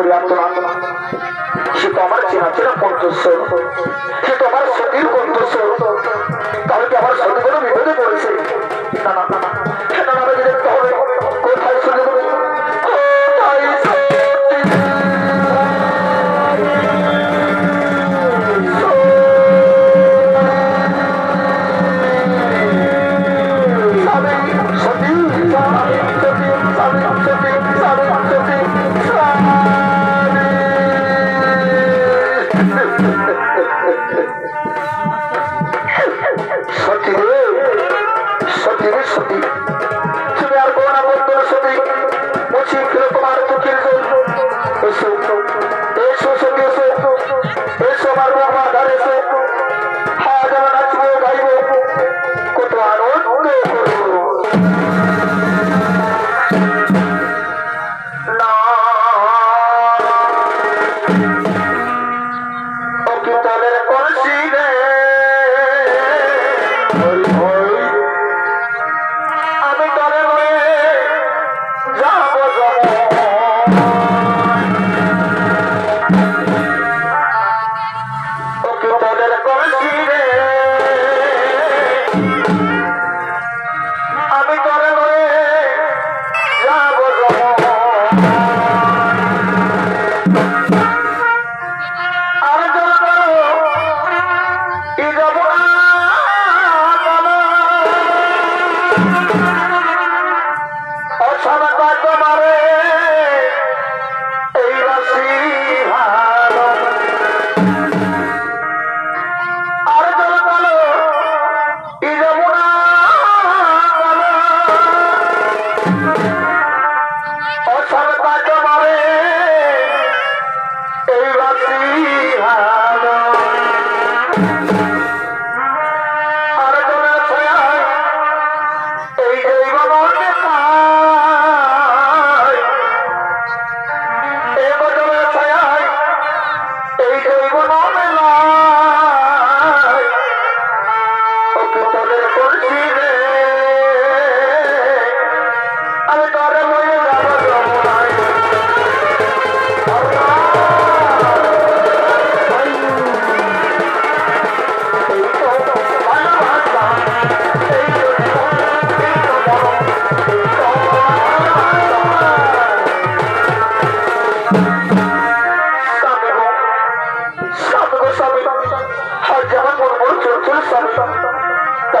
পরিবর্তন আনবে না সে তো আমার চেনা চেনা কণ্ঠস্বর। সে তো আমার সতীর কণ্ঠস্বর। তাহলে কি আমার সতী কোনো বিপদে পড়েছে? না না না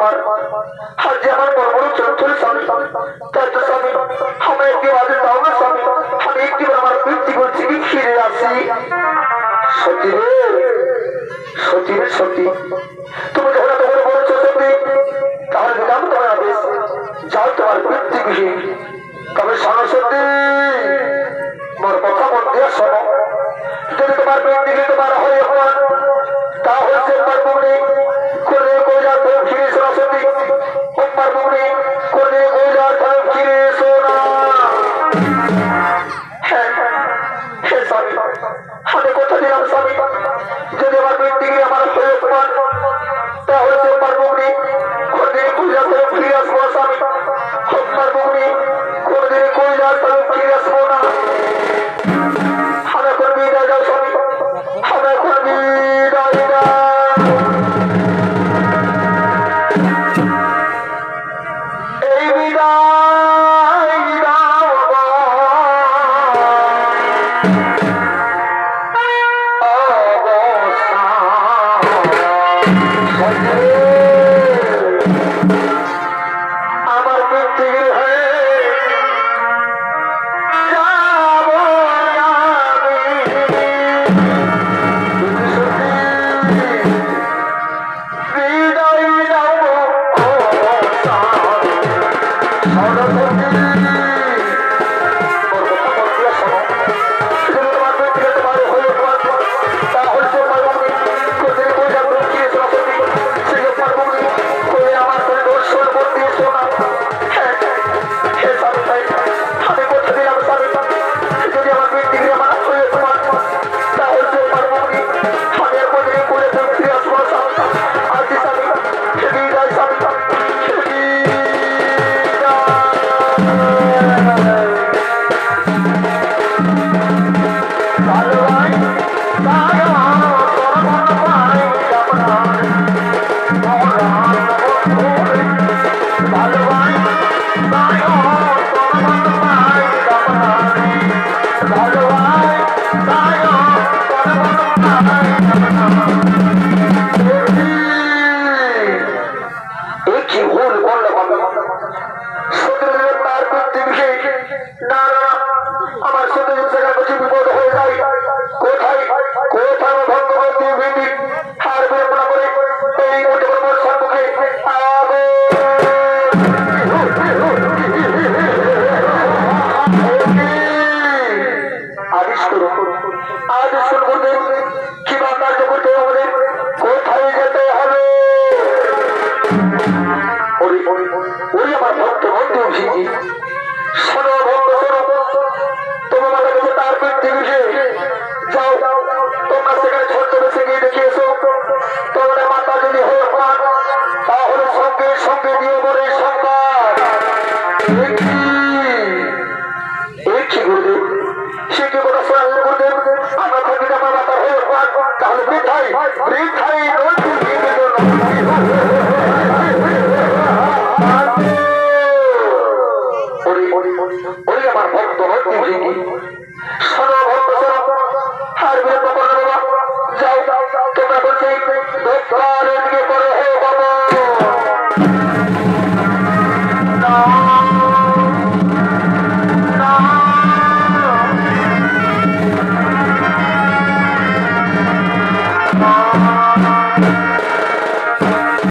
আমার prójimo